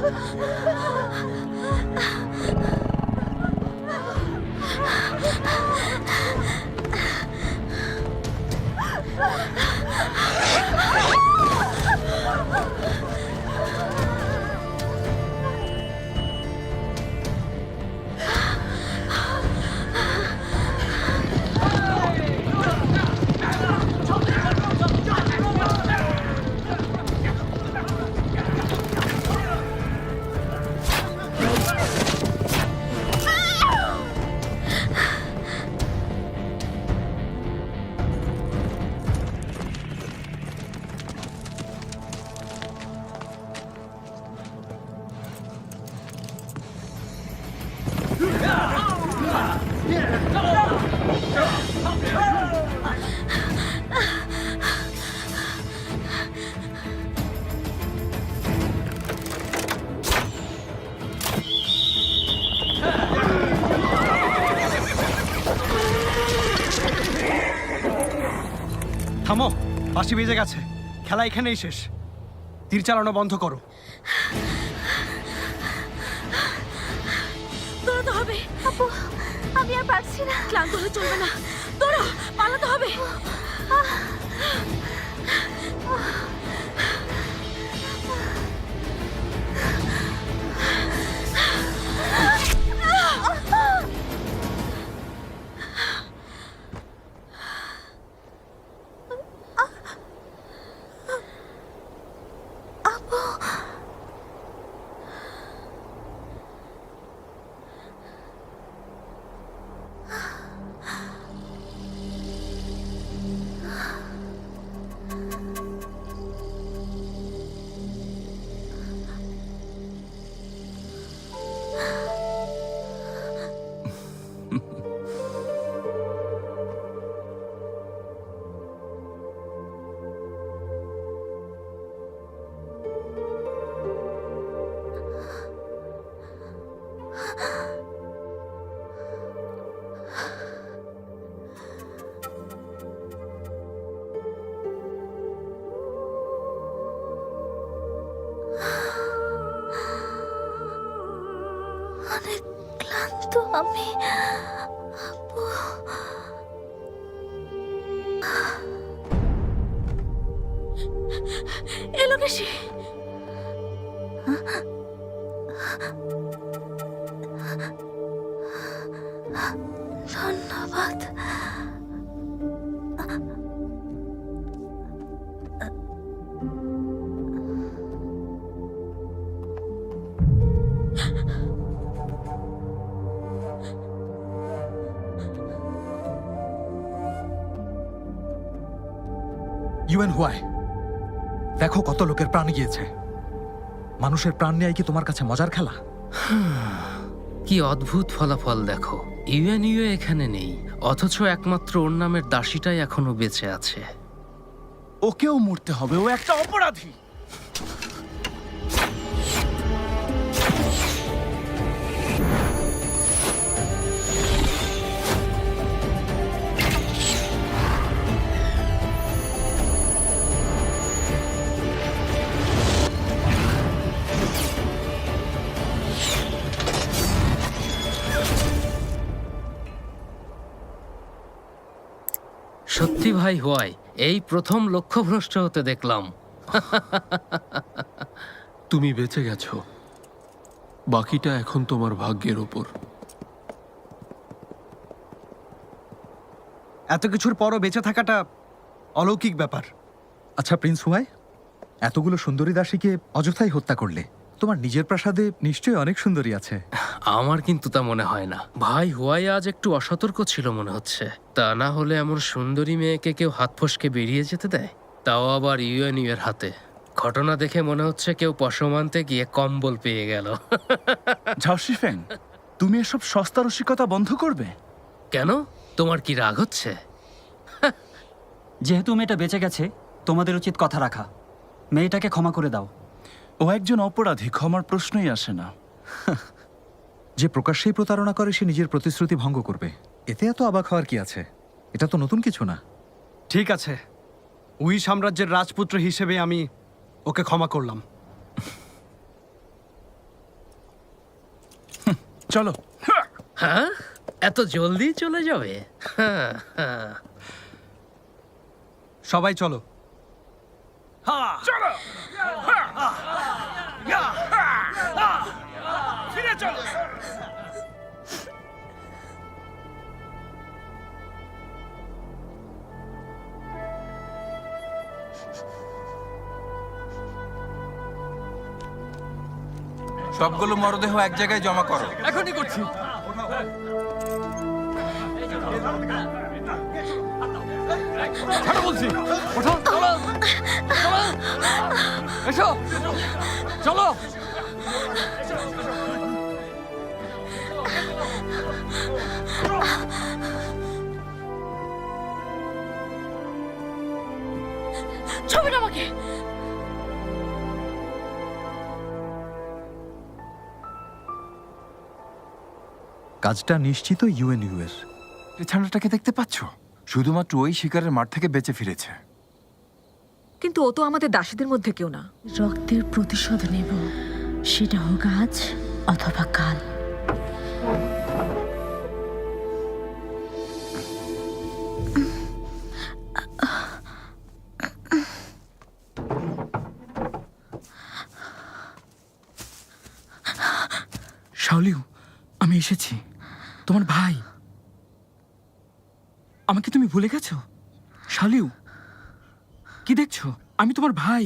Oh, my God. থামো বাসি বেজে গেছে। খেলা এখানেই শেষ। তীর চালানো বন্ধ করো। হবে আপু। আমি আর পারছি না। ক্লান্ত হলে চলবে না। দৌড়ো পালাতে হবে। ক্লান্ত আমি আপু এলো কেসি ইউএন হুয়াই দেখো কত লোকের প্রাণ গিয়েছে। মানুষের প্রাণ নেয় কি তোমার কাছে মজার খেলা? কি অদ্ভুত ফলাফল দেখো। ইউএনইউ এখানে নেই। অথচ একমাত্র ওর নামের দাসীটাই এখনও বেঁচে আছে। ওকেও মরতে হবে। ও একটা অপরাধী। সত্যি ভাই হোয়াই এই প্রথম লক্ষ্যভ্রষ্ট হতে দেখলাম। তুমি বেঁচে গেছো। বাকিটা এখন তোমার ভাগ্যের ওপর। এত কিছুর পরও বেঁচে থাকাটা অলৌকিক ব্যাপার। আচ্ছা প্রিন্স হুয়াই এতগুলো সুন্দরী দাসীকে অযথাই হত্যা করলে? তোমার নিজের প্রাসাদে নিশ্চয়ই অনেক সুন্দরী আছে। আমার কিন্তু তা মনে হয় না। ভাই হোয়াই আজ একটু অসতর্ক ছিল মনে হচ্ছে। তা না হলে এমন সুন্দরী মেয়েকে কেউ হাত ফসকে বেরিয়ে যেতে দেয়? তাও আবার ইউএনইউ এর হাতে। ঘটনা দেখে মনে হচ্ছে কেউ পশম আনতে গিয়ে কম্বল পেয়ে গেল। ঝাউসি ফ্যাং তুমি এসব সস্তা রসিকতা বন্ধ করবে? কেন? তোমার কি রাগ হচ্ছে? যেহেতু মেয়েটা বেঁচে গেছে তোমাদের উচিত কথা রাখা। মেয়েটাকে ক্ষমা করে দাও। ও একজন অপরাধী ক্ষমার প্রশ্নই আসে না। যে প্রকাশ্যেই প্রতারণা করে সে নিজের প্রতিশ্রুতি ভঙ্গ করবে। এতে এত অবাক হওয়ার কি আছে? এটা তো নতুন কিছু না। ঠিক আছে। উই সাম্রাজ্যের রাজপুত্র হিসেবে আমি ওকে ক্ষমা করলাম। চলো। হ্যাঁ? এত জলদি চলে যাবে? হ্যাঁ হ্যাঁ। সবাই চলো। সবগুলো মরদেহ এক জায়গায় জমা করো। এখনই করছি। বলছি। চলো। ছবিটা আমাকে। কাজটা নিশ্চিত ইউএনইউ এর এই ছানাটাকে দেখতে পাচ্ছ? শুধুমাত্র ওই শিকারের মাঠ থেকে বেঁচে ফিরেছে। কিন্তু ও তো আমাদের দাসীদের মধ্যে কেউ না। রক্তের প্রতিশোধ নেব। সেটা হোক আজ অথবা কাল। শাওলিউ আমি এসেছি। তোমার ভাই। আমাকে তুমি ভুলে গেছো? শালিউ কি দেখছ? আমি তোমার ভাই।